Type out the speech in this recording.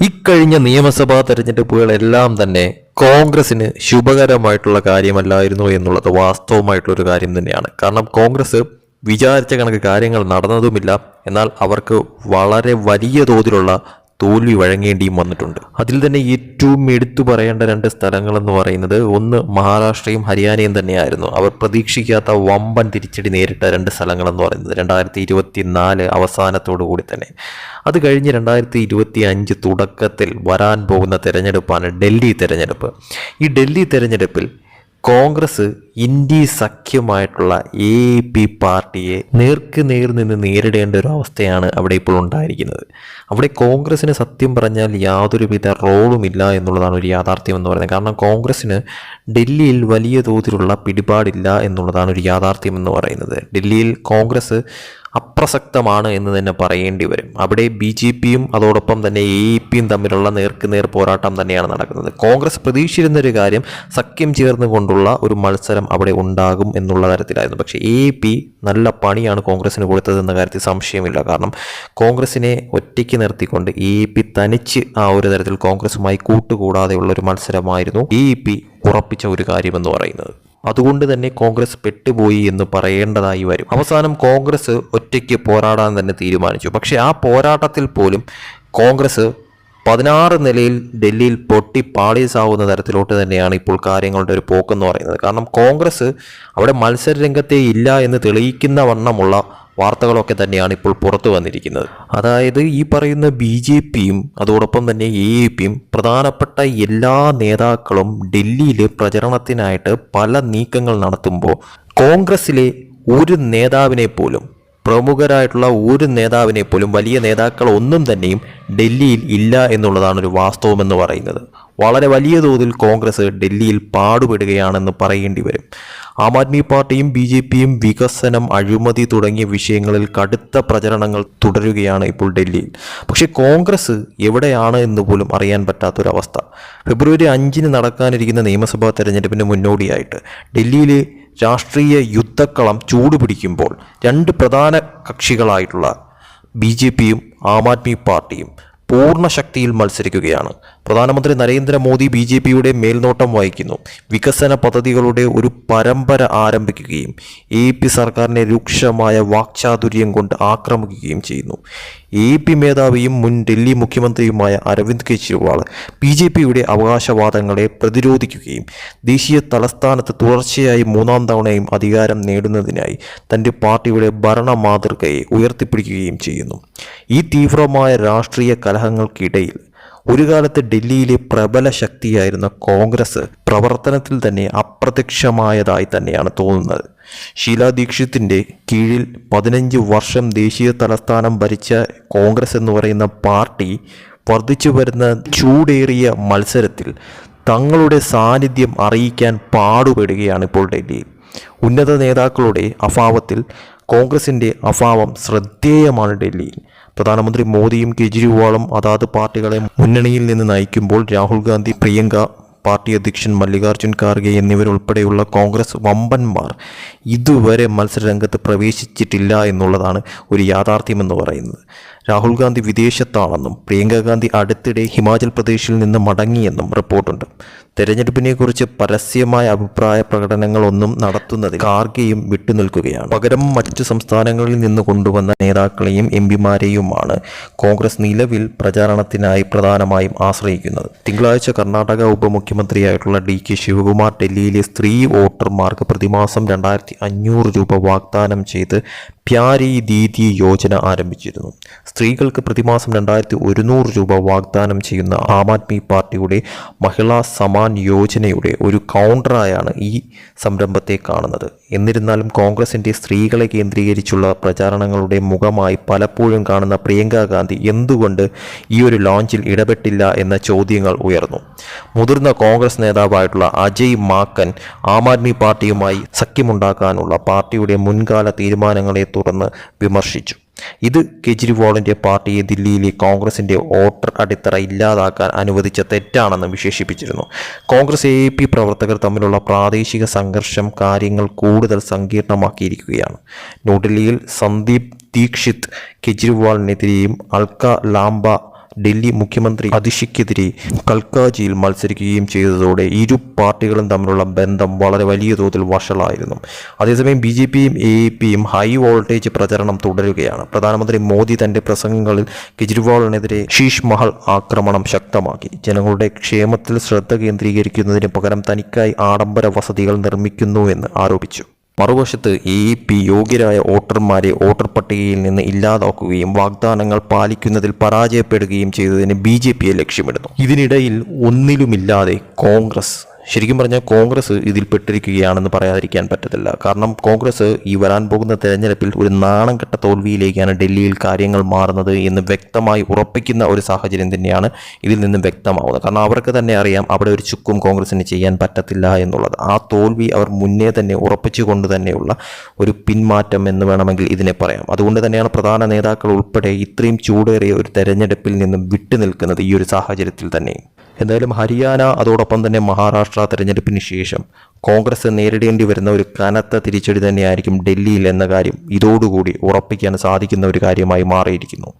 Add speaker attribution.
Speaker 1: ഇക്കഴിഞ്ഞ നിയമസഭാ തെരഞ്ഞെടുപ്പുകളെല്ലാം തന്നെ കോൺഗ്രസിന് ശുഭകരമായിട്ടുള്ള കാര്യമല്ലായിരുന്നു എന്നുള്ളത് വാസ്തവമായിട്ടുള്ള ഒരു കാര്യം തന്നെയാണ്. കാരണം കോൺഗ്രസ് വിചാരിച്ച കണക്ക് കാര്യങ്ങൾ നടന്നതുമില്ല. എന്നാൽ അവർക്ക് വളരെ വലിയ തോതിലുള്ള തോൽവി വഴങ്ങേണ്ടിയും വന്നിട്ടുണ്ട്. അതിൽ തന്നെ ഏറ്റവും എടുത്തു പറയേണ്ട രണ്ട് സ്ഥലങ്ങളെന്ന് പറയുന്നത് ഒന്ന് മഹാരാഷ്ട്രയും ഹരിയാനയും തന്നെയായിരുന്നു. അവർ പ്രതീക്ഷിക്കാത്ത വമ്പൻ തിരിച്ചടി നേരിട്ട രണ്ട് സ്ഥലങ്ങളെന്ന് പറയുന്നത് രണ്ടായിരത്തി ഇരുപത്തി നാല് അവസാനത്തോടു കൂടി തന്നെ. അത് കഴിഞ്ഞ് രണ്ടായിരത്തി ഇരുപത്തി അഞ്ച് തുടക്കത്തിൽ വരാൻ പോകുന്ന തെരഞ്ഞെടുപ്പാണ് ഡൽഹി തെരഞ്ഞെടുപ്പ്. ഈ ഡൽഹി തെരഞ്ഞെടുപ്പിൽ കോൺഗ്രസ് ഇന്ത്യ സഖ്യമായിട്ടുള്ള എ പി പാർട്ടിയെ നേർക്ക് നേർ നിന്ന് നേരിടേണ്ട ഒരു അവസ്ഥയാണ് അവിടെ ഇപ്പോൾ ഉണ്ടായിരിക്കുന്നത്. അവിടെ കോൺഗ്രസ്സിന് സത്യം പറഞ്ഞാൽ യാതൊരുവിധ റോളുമില്ല എന്നുള്ളതാണ് ഒരു യാഥാർത്ഥ്യം എന്ന് പറയുന്നത്. കാരണം കോൺഗ്രസ്സിന് ഡൽഹിയിൽ വലിയ തോതിലുള്ള പിടിപാടില്ല എന്നുള്ളതാണ് ഒരു യാഥാർത്ഥ്യം എന്ന് പറയുന്നത്. ഡൽഹിയിൽ കോൺഗ്രസ് അപ്രസക്തമാണ് എന്ന് തന്നെ പറയേണ്ടി വരും. അവിടെ ബി ജെ പിയും അതോടൊപ്പം തന്നെ എ പിയും തമ്മിലുള്ള നേർക്ക് നേർ പോരാട്ടം തന്നെയാണ് നടക്കുന്നത്. കോൺഗ്രസ് പ്രതീക്ഷിച്ചിരുന്നൊരു കാര്യം സഖ്യം ചേർന്നുകൊണ്ടുള്ള ഒരു മത്സരം അവിടെ ഉണ്ടാകും എന്നുള്ള തരത്തിലായിരുന്നു. പക്ഷേ എ പി നല്ല പണിയാണ് കോൺഗ്രസിന് കൊടുത്തതെന്ന കാര്യത്തിൽ സംശയമില്ല. കാരണം കോൺഗ്രസിനെ ഒറ്റയ്ക്ക് നിർത്തിക്കൊണ്ട് എ പി തനിച്ച് ആ ഒരു തരത്തിൽ കോൺഗ്രസുമായി കൂട്ടുകൂടാതെയുള്ള ഒരു മത്സരമായിരുന്നു എ പി ഉറപ്പിച്ച ഒരു കാര്യമെന്ന് പറയുന്നത്. അതുകൊണ്ട് തന്നെ കോൺഗ്രസ് പെട്ടുപോയി എന്ന് പറയേണ്ടതായി വരും. അവസാനം കോൺഗ്രസ് ഒറ്റയ്ക്ക് പോരാടാൻ തന്നെ തീരുമാനിച്ചു. പക്ഷേ ആ പോരാട്ടത്തിൽ പോലും കോൺഗ്രസ് പതിനാറ് നിലയിൽ ഡൽഹിയിൽ പൊട്ടി പാളീസാവുന്ന തരത്തിലോട്ട് തന്നെയാണ് ഇപ്പോൾ കാര്യങ്ങളുടെ ഒരു പോക്കെന്ന് പറയുന്നത്. കാരണം കോൺഗ്രസ് അവിടെ മത്സര രംഗത്തെ ഇല്ല എന്ന് തെളിയിക്കുന്ന വണ്ണമുള്ള വാർത്തകളൊക്കെ തന്നെയാണ് ഇപ്പോൾ പുറത്തു വന്നിരിക്കുന്നത്. അതായത് ഈ പറയുന്ന ബി ജെ പിയും അതോടൊപ്പം തന്നെ എ എ പിയും പ്രധാനപ്പെട്ട എല്ലാ നേതാക്കളും ഡൽഹിയിൽ പ്രചരണത്തിനായിട്ട് പല നീക്കങ്ങൾ നടത്തുമ്പോൾ കോൺഗ്രസിലെ ഒരു നേതാവിനെ പോലും പ്രമുഖരായിട്ടുള്ള ഒരു നേതാവിനെ പോലും വലിയ നേതാക്കൾ ഒന്നും തന്നെയും ഡൽഹിയിൽ ഇല്ല എന്നുള്ളതാണ് ഒരു വാസ്തവമെന്ന് പറയുന്നത്. വളരെ വലിയ തോതിൽ കോൺഗ്രസ് ഡൽഹിയിൽ പാടുപെടുകയാണെന്ന് പറയേണ്ടി വരും. ആം ആദ്മി പാർട്ടിയും ബി ജെ പിയും വികസനം അഴിമതി തുടങ്ങിയ വിഷയങ്ങളിൽ കടുത്ത പ്രചരണങ്ങൾ തുടരുകയാണ് ഇപ്പോൾ ഡൽഹിയിൽ. പക്ഷേ കോൺഗ്രസ് എവിടെയാണ് എന്ന് പോലും അറിയാൻ പറ്റാത്തൊരവസ്ഥ. ഫെബ്രുവരി അഞ്ചിന് നടക്കാനിരിക്കുന്ന നിയമസഭാ തെരഞ്ഞെടുപ്പിന് മുന്നോടിയായിട്ട് ഡൽഹിയിലെ രാഷ്ട്രീയ യുദ്ധക്കളം ചൂടുപിടിക്കുമ്പോൾ രണ്ട് പ്രധാന കക്ഷികളായിട്ടുള്ള ബി ജെ പിയും ആം ആദ്മി പാർട്ടിയും പൂർണ ശക്തിയിൽ മത്സരിക്കുകയാണ്. പ്രധാനമന്ത്രി നരേന്ദ്രമോദി ബി ജെ പിയുടെ മേൽനോട്ടം വഹിക്കുന്നു. വികസന പദ്ധതികളുടെ ഒരു പരമ്പര ആരംഭിക്കുകയും എ പി സർക്കാരിനെ രൂക്ഷമായ വാക്ചാതുര്യം കൊണ്ട് ആക്രമിക്കുകയും ചെയ്യുന്നു. എ പി മേധാവിയും മുൻ ഡൽഹി മുഖ്യമന്ത്രിയുമായ അരവിന്ദ് കെജ്രിവാൾ ബി ജെ പിയുടെ അവകാശവാദങ്ങളെ പ്രതിരോധിക്കുകയും ദേശീയ തലസ്ഥാനത്ത് തുടർച്ചയായി മൂന്നാം തവണയും അധികാരം നേടുന്നതിനായി തന്റെ പാർട്ടിയുടെ ഭരണ മാതൃകയെ ഉയർത്തിപ്പിടിക്കുകയും ചെയ്യുന്നു. ഈ തീവ്രമായ രാഷ്ട്രീയ കലഹങ്ങൾക്കിടയിൽ ഒരു കാലത്ത് ഡൽഹിയിലെ പ്രബല ശക്തിയായിരുന്ന കോൺഗ്രസ് പ്രവർത്തനത്തിൽ തന്നെ അപ്രത്യക്ഷമായതായി തന്നെയാണ് തോന്നുന്നത്. ഷീലാ ദീക്ഷിത്തിന്റെ കീഴിൽ പതിനഞ്ച് വർഷം ദേശീയ തലസ്ഥാനം ഭരിച്ച കോൺഗ്രസ് എന്ന് പറയുന്ന പാർട്ടി വർദ്ധിച്ചു വരുന്ന ചൂടേറിയ മത്സരത്തിൽ തങ്ങളുടെ സാന്നിധ്യം അറിയിക്കാൻ പാടുപെടുകയാണ് ഇപ്പോൾ ഡൽഹിയിൽ ഉന്നത നേതാക്കളുടെ അഭാവത്തിൽ കോൺഗ്രസിന്റെ അഭാവം ശ്രദ്ധേയമാണ് ഡൽഹിയിൽ പ്രധാനമന്ത്രി മോദിയും കെജ്രിവാളും അതാത് പാർട്ടികളെ മുന്നണിയിൽ നിന്ന് നയിക്കുമ്പോൾ രാഹുൽ ഗാന്ധി പ്രിയങ്ക പാർട്ടി അധ്യക്ഷൻ മല്ലികാർജുൻ ഖാർഗെ എന്നിവരുൾപ്പെടെയുള്ള കോൺഗ്രസ് വമ്പന്മാർ ഇതുവരെ മത്സരരംഗത്ത് പ്രവേശിച്ചിട്ടില്ല എന്നുള്ളതാണ് ഒരു യാഥാർത്ഥ്യമെന്ന് പറയുന്നത്. രാഹുൽ ഗാന്ധി വിദേശത്താണെന്നും പ്രിയങ്ക ഗാന്ധി അടുത്തിടെ ഹിമാചൽ പ്രദേശിൽ നിന്ന് മടങ്ങിയെന്നും റിപ്പോർട്ടുണ്ട്. തെരഞ്ഞെടുപ്പിനെക്കുറിച്ച് പരസ്യമായ അഭിപ്രായ പ്രകടനങ്ങളൊന്നും നടത്തുന്നതിൽ കാർഗയും വിട്ടുനിൽക്കുകയാണ്. പകരം മറ്റു സംസ്ഥാനങ്ങളിൽ നിന്ന് കൊണ്ടുവന്ന നേതാക്കളെയും എം പിമാരെയുമാണ് കോൺഗ്രസ് നിലവിൽ പ്രചാരണത്തിനായി പ്രധാനമായും ആശ്രയിക്കുന്നത്. തിങ്കളാഴ്ച കർണാടക ഉപമുഖ്യമന്ത്രിയായിട്ടുള്ള ഡി കെ ശിവകുമാർ ഡൽഹിയിലെ സ്ത്രീ വോട്ടർമാർക്ക് പ്രതിമാസം രണ്ടായിരത്തി അഞ്ഞൂറ് രൂപ വാഗ്ദാനം ചെയ്ത് പ്യാരി ദീതി യോജന ആരംഭിച്ചിരുന്നു. സ്ത്രീകൾക്ക് പ്രതിമാസം രണ്ടായിരത്തി ഒരുന്നൂറ് രൂപ വാഗ്ദാനം ചെയ്യുന്ന ആം ആദ്മി പാർട്ടിയുടെ മഹിളാ സമാൻ യോജനയുടെ ഒരു കൗണ്ടറായാണ് ഈ സംരംഭത്തെ കാണുന്നത്. എന്നിരുന്നാലും കോൺഗ്രസിന്റെ സ്ത്രീകളെ കേന്ദ്രീകരിച്ചുള്ള പ്രചാരണങ്ങളുടെ മുഖമായി പലപ്പോഴും കാണുന്ന പ്രിയങ്ക ഗാന്ധി എന്തുകൊണ്ട് ഈ ഒരു ലോഞ്ചിൽ ഇടപെട്ടില്ല എന്ന ചോദ്യങ്ങൾ ഉയർന്നു. മുതിർന്ന കോൺഗ്രസ് നേതാവായിട്ടുള്ള അജയ് മാക്കൻ ആം ആദ്മി പാർട്ടിയുമായി സഖ്യമുണ്ടാക്കാനുള്ള പാർട്ടിയുടെ മുൻകാല തീരുമാനങ്ങളെ തുടർന്ന് വിമർശിച്ചു. ഇത് കെജ്രിവാളിന്റെ പാർട്ടിയെ ദില്ലിയിലെ കോൺഗ്രസിന്റെ വോട്ടർ അടിത്തറ ഇല്ലാതാക്കാൻ അനുവദിച്ച തെറ്റാണെന്ന് വിശേഷിപ്പിച്ചിരുന്നു. കോൺഗ്രസ് എ പി പ്രവർത്തകർ തമ്മിലുള്ള പ്രാദേശിക സംഘർഷം കാര്യങ്ങൾ കൂടുതൽ സങ്കീർണമാക്കിയിരിക്കുകയാണ്. ന്യൂഡൽഹിയിൽ സന്ദീപ് ദീക്ഷിത് കെജ്രിവാളിനെതിരെയും അൽക്ക ലാംബ ഡൽഹി മുഖ്യമന്ത്രി അതിഷിക്കെതിരെ കൽക്കാജിയിൽ മത്സരിക്കുകയും ചെയ്തതോടെ ഇരു പാർട്ടികളും തമ്മിലുള്ള ബന്ധം വളരെ വലിയ തോതിൽ വഷളായിരുന്നു. അതേസമയം ബി ജെ പിയും എ പിയും ഹൈ വോൾട്ടേജ് പ്രചരണം തുടരുകയാണ്. പ്രധാനമന്ത്രി മോദി തന്റെ പ്രസംഗങ്ങളിൽ കെജ്രിവാളിനെതിരെ ശീഷ് മഹൽ ആക്രമണം ശക്തമാക്കി. ജനങ്ങളുടെ ക്ഷേമത്തിൽ ശ്രദ്ധ കേന്ദ്രീകരിക്കുന്നതിന് പകരം തനിക്കായി ആഡംബര വസതികൾ നിർമ്മിക്കുന്നുവെന്ന് ആരോപിച്ചു. മറുവശത്ത് എ പി യോഗ്യരായ വോട്ടർമാരെ വോട്ടർ പട്ടികയിൽ നിന്ന് ഇല്ലാതാക്കുകയും വാഗ്ദാനങ്ങൾ പാലിക്കുന്നതിൽ പരാജയപ്പെടുകയും ചെയ്തതിന് ബി ജെ പിയെ ലക്ഷ്യമിടുന്നു. ഇതിനിടയിൽ ഒന്നിലുമില്ലാതെ കോൺഗ്രസ് ശരിക്കും പറഞ്ഞാൽ കോൺഗ്രസ് ഇതിൽ പെട്ടിരിക്കുകയാണെന്ന് പറയാതിരിക്കാൻ പറ്റത്തില്ല. കാരണം കോൺഗ്രസ് ഈ വരാൻ പോകുന്ന തെരഞ്ഞെടുപ്പിൽ ഒരു നാണം കെട്ട തോൽവിയിലേക്കാണ് ഡൽഹിയിൽ കാര്യങ്ങൾ മാറുന്നത് എന്ന് വ്യക്തമായി ഉറപ്പിക്കുന്ന ഒരു സാഹചര്യം തന്നെയാണ് ഇതിൽ നിന്നും വ്യക്തമാവുന്നത്. കാരണം അവർക്ക് തന്നെ അറിയാം അവിടെ ഒരു ചുക്കും കോൺഗ്രസിന് ചെയ്യാൻ പറ്റത്തില്ല എന്നുള്ളത്. ആ തോൽവി അവർ മുന്നേ തന്നെ ഉറപ്പിച്ചു ഉറപ്പിച്ചുകൊണ്ട് തന്നെയുള്ള ഒരു പിന്മാറ്റം എന്ന് വേണമെങ്കിൽ ഇതിനെ പറയാം. അതുകൊണ്ട് തന്നെയാണ് പ്രധാന നേതാക്കൾ ഉൾപ്പെടെ ഇത്രയും ചൂടേറിയ ഒരു തെരഞ്ഞെടുപ്പിൽ നിന്നും വിട്ടുനിൽക്കുന്നത് ഈ ഒരു സാഹചര്യത്തിൽ തന്നെ എന്തായാലും ഹരിയാന അതോടൊപ്പം തന്നെ മഹാരാഷ്ട്ര തെരഞ്ഞെടുപ്പിന് ശേഷം കോൺഗ്രസ് നേരിടേണ്ടി വരുന്ന ഒരു കനത്ത തിരിച്ചടി തന്നെയായിരിക്കും ഡൽഹിയിൽ എന്ന കാര്യം ഇതോടുകൂടി ഉറപ്പിക്കാൻ സാധിക്കുന്ന ഒരു കാര്യമായി മാറിയിരിക്കുന്നു.